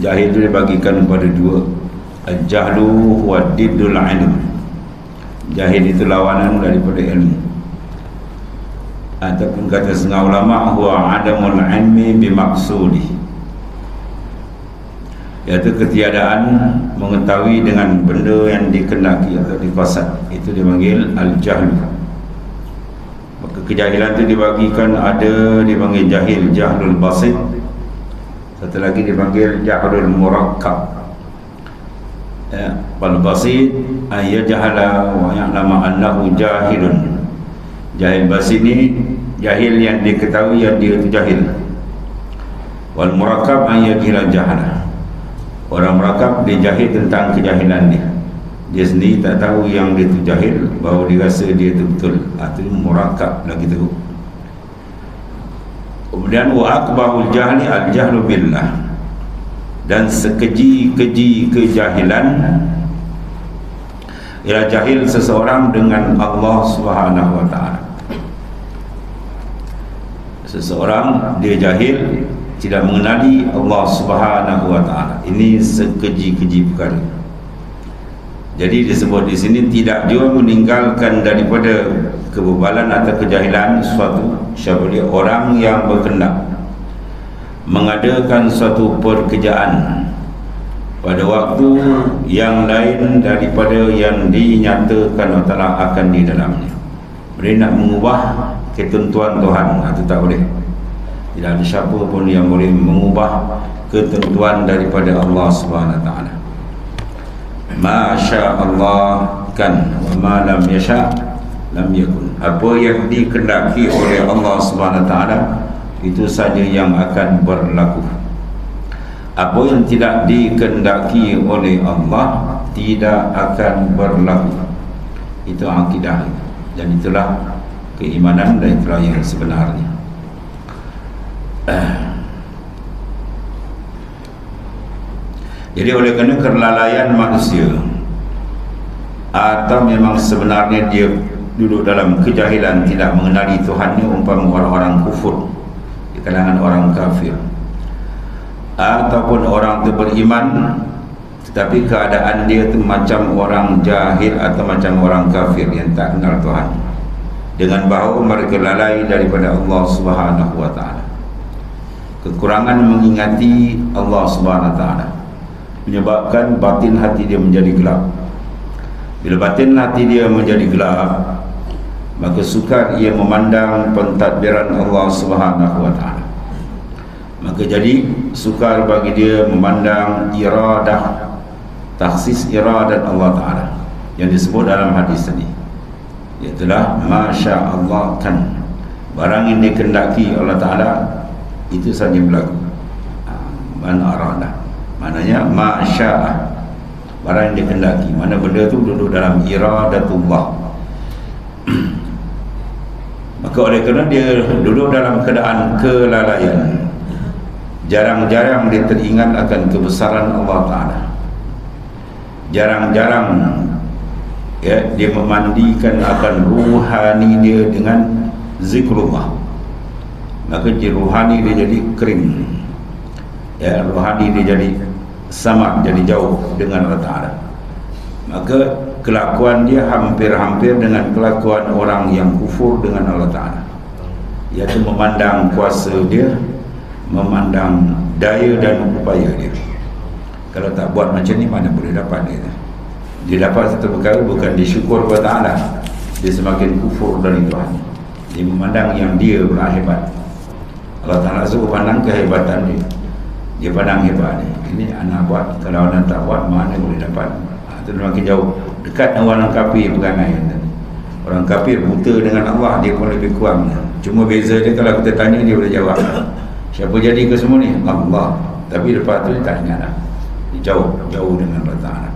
jahil itu dibagikan kepada dua. Al-jahlu wa diddul ilm. Jahil itu lawanan daripada ilmu. Ataupun kata setengah ulama huwa adamul ilmi bimaksudi. Iaitu ketiadaan mengetahui dengan benda yang dikendaki atau dikosat itu dipanggil al-jahlu. Maka kejahilan itu dibagikan ada dipanggil jahil jahlul basit satu lagi dipanggil jahlul murakkab. Ya, wal basit ayya jahala wa ya'lama annahu jahilun. Jahil basit ni jahil yang diketahui yang dia itu jahil. Wal murakkab ayya jahala orang merakam dia jahil tentang kejahilan dia. Dia sendiri tak tahu yang dia tu jahil bahawa dia rasa dia tu betul. Itu ha, murakab lagi tu kemudian wa akbarul jahli al jahlu billah dan sekeji-keji kejahilan ialah jahil seseorang dengan Allah Subhanahu wa taala seseorang dia jahil tidak mengenali Allah Subhanahu wa taala. Ini sekeji-keji perkara. Jadi disebut di sini tidak juga meninggalkan daripada kebebalan atau kejahilan suatu. Dia? Orang yang berkendak mengadakan suatu pekerjaan pada waktu yang lain daripada yang dinyatakan Allah akan di dalamnya. Mereka nak mengubah ketentuan Tuhan? Atau tak boleh. Tidak ada siapa pun yang boleh mengubah ketentuan daripada Allah Subhanahu Wa Taala. Masya Allah kan. Wa ma lam yasha lam yakun. Apa yang dikehendaki oleh Allah Subhanahu Taala itu saja yang akan berlaku. Apa yang tidak dikehendaki oleh Allah tidak akan berlaku. Itu akidah dan itulah keimanan dan itulah yang sebenarnya. Jadi oleh kerana kelalaian manusia atau memang sebenarnya dia duduk dalam kejahilan tidak mengenali Tuhannya umpama orang-orang kufur di kalangan orang kafir. Ataupun orang itu beriman tetapi keadaan dia itu macam orang jahil atau macam orang kafir yang tak kenal Tuhan. Dengan bahawa mereka lalai daripada Allah Subhanahu wa taala. Kekurangan mengingati Allah Subhanahu taala menyebabkan batin hati dia menjadi gelap. Bila batin hati dia menjadi gelap maka sukar ia memandang pentadbiran Allah Subhanahu wa taala. Maka jadi sukar bagi dia memandang iradah taksis iradat Allah taala yang disebut dalam hadis tadi. Iaitu masya Allah kan. Barang yang dikendaki Allah taala itu saja berlaku. Ha, mana arada maknanya masya'ah barang yang dikendaki mana benda tu duduk dalam iradatullah maka oleh kerana dia duduk dalam keadaan kelalaian jarang-jarang dia teringat akan kebesaran Allah Ta'ala. Jarang-jarang ya, dia memandikan akan ruhani dia dengan zikrullah. Maka jadi rohani dia jadi kering. Ya rohani dia jadi sama jadi jauh dengan Allah Ta'ala maka kelakuan dia hampir-hampir dengan kelakuan orang yang kufur dengan Allah Ta'ala. Iaitu memandang kuasa dia memandang daya dan upaya dia. Kalau tak buat macam ni mana boleh dapat dia? Dia dapat satu perkara bukan disyukur kepada Ta'ala. Dia semakin kufur dari Tuhan. Dia memandang yang dia berhebat Allah Ta'ala suruh pandang kehebatan dia. Dia pandang hebat ni ini anak buat. Kalau anak tak buat mana boleh dapat? ha, itu makin jauh. Dekat dengan orang kafir perangai orang kafir buta dengan Allah dia pun lebih kurang. Cuma beza dia kalau kita tanya dia boleh jawab. Siapa jadi ke semua ni? Allah. Tapi lepas tu dia tak ingat lah jauh jauh dengan Allah Ta'ala